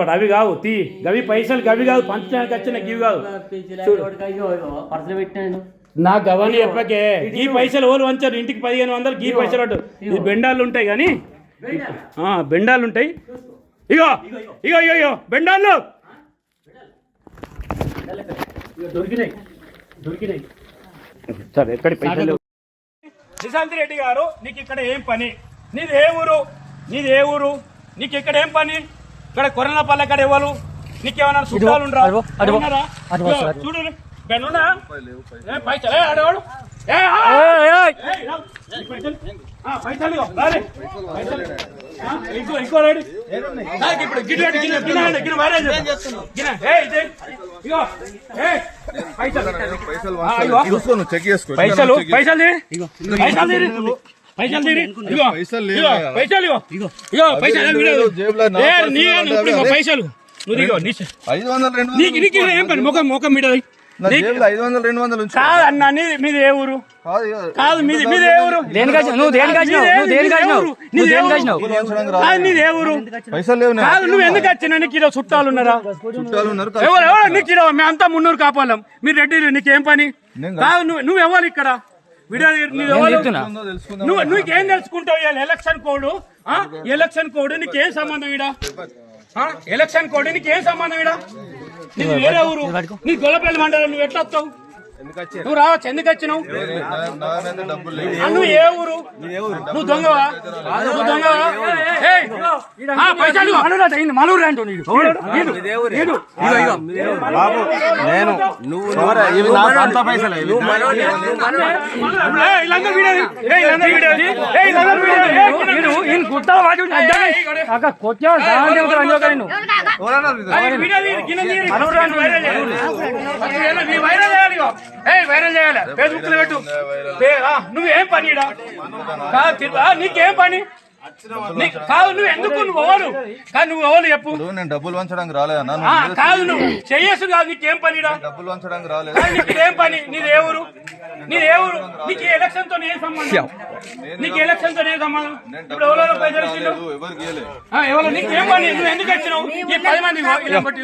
పడు అవి కావు తీ. గవి పైసలు గవి కాదు పంచడానికి వచ్చిన గివి కాదు. పర్సలు పెట్టాను నా గవని చెప్పకే ఈ పైసలు ఓలు వంచారు ఇంటికి పదిహేను వందలు గీ పైసలు అటు. ఇది బెండాలు ఉంటాయి కానీ ఆ, బెండాలు ఉంటాయి. ఇగో ఇగో ఇగో ఇగో బెండాలు. దొరికినాయి. దొరికినాయి. సరే ఎక్కడి పైసలు? నిశాంతి రెడ్డి గారు నీకు ఇక్కడ ఏం పని? నీది ఏ ఊరు? నీది ఏ ఊరు? నీకు ఇక్కడ ఏం పని? ఇక్కడ కొరల పల్లె కాడ ఇవ్వరు నీకేమైనా చుట్టాలు ఉండరా? చూడు ఇక్కడ పైసలు ఆడవాడు పైసలు ఇప్పుడు గిన్నె గిన్నె గిన్నె గిన్నె. గిన్నె ఇగో చెక్ చేసుకో. పైసలు. పైసలు. పైసలు. పైసలు తీరి. ఇగో పైసలు లేవు ఇగో కదా. పైసలు ఇగో ఇగో పైసలు రెండు వీడియో. వేలు జేబులో నా ఏ, పర్సులో నీ ఉండే ఇప్పుడు ఇగో అవి. పైసలు. నువ్వు ఇగో నీ ఐదు వందలు రెండు నీకు వందలు నీకు ఏం పని? ముఖం ముఖం మీద నా జేబులో ఐదు వందలు రెండు వందలు ఉంచు కాదు అన్న నీది మీది ఏ ఊరు? కాదు ఇక. కాదు మీది మీది ఏ ఊరు? దేనికి వచ్చినావు? నువ్వు నీది ఏ ఊరు? పైసలు లేవు. కాదు ఎందుకు వచ్చినా నీకు ఈరోజు చుట్టాలు ఉన్నారా? చుట్టాలు ఉన్నారు ఎవరు ఎవరు? నీకు ఈరోజు మేమంతా మున్నూరు కాపాలం మీరు రెడ్డి నీకేం పని? కాదు నువ్వు నువ్వు ఎవరు ఇక్కడ? వీడియో. నువ్వు నువ్వేం తెలుసుకుంటావు? ఇవాళ ఎలక్షన్ కోడ్ ఆ? ఎలక్షన్ కోడ్ నీకేం సంబంధం ఇడ ఎలక్షన్ కోడ్ నీకేం సంబంధం ఇడ నీది వేరే ఊరు. నీ గొల్లపల్లి మండలం నువ్వు ఎట్లా వస్తావు? నువ్వు రావచ్చు? ఎందుకు వచ్చినావు నువ్వు ఏ ఊరు? నువ్వు దొంగవా? నువ్వు దొంగవా? ఏయ్, ఆ, పైసలు ఇవ్వు. మనూరు అంటూ నీడు బాబు నేను ఎవరు? ఇవి నా సొంత పైసలే కుట్టాలు వాటి గిన్నె తీ. వైరల్ చేయాలి. వైరల్ చేయాలి ఇగో. ఏయ్, వైరల్ చేయాలి. ఫేస్బుక్లో పెట్టు నువ్వేం పని నీకేం పని? కాదు నువ్వు ఎందుకు నువ్వు ఓవరు కాదు నువ్వు ఓవరు చెప్పు. నేను డబ్బులు వంచడానికి రాలేదు అన్న. ఆ, నువ్వు కాదు నువ్వు చెయ్యసు కాదు నీకేం పని? డబ్బులు వంచడానికి రాలేదు నీకు ఏం పని? నీది ఏ ఊరు? నీది ఏ ఊరు? నీకు ఎలక్షన్తో ఏ సంబంధం? నీకు ఎలక్షన్తో సంబంధం? నేను ఇప్పుడు ఎవరో పైసలు నీకేం పని? నువ్వు ఎందుకు వచ్చినావు? ఈ పది మంది ఇగో, ఇలా బట్టి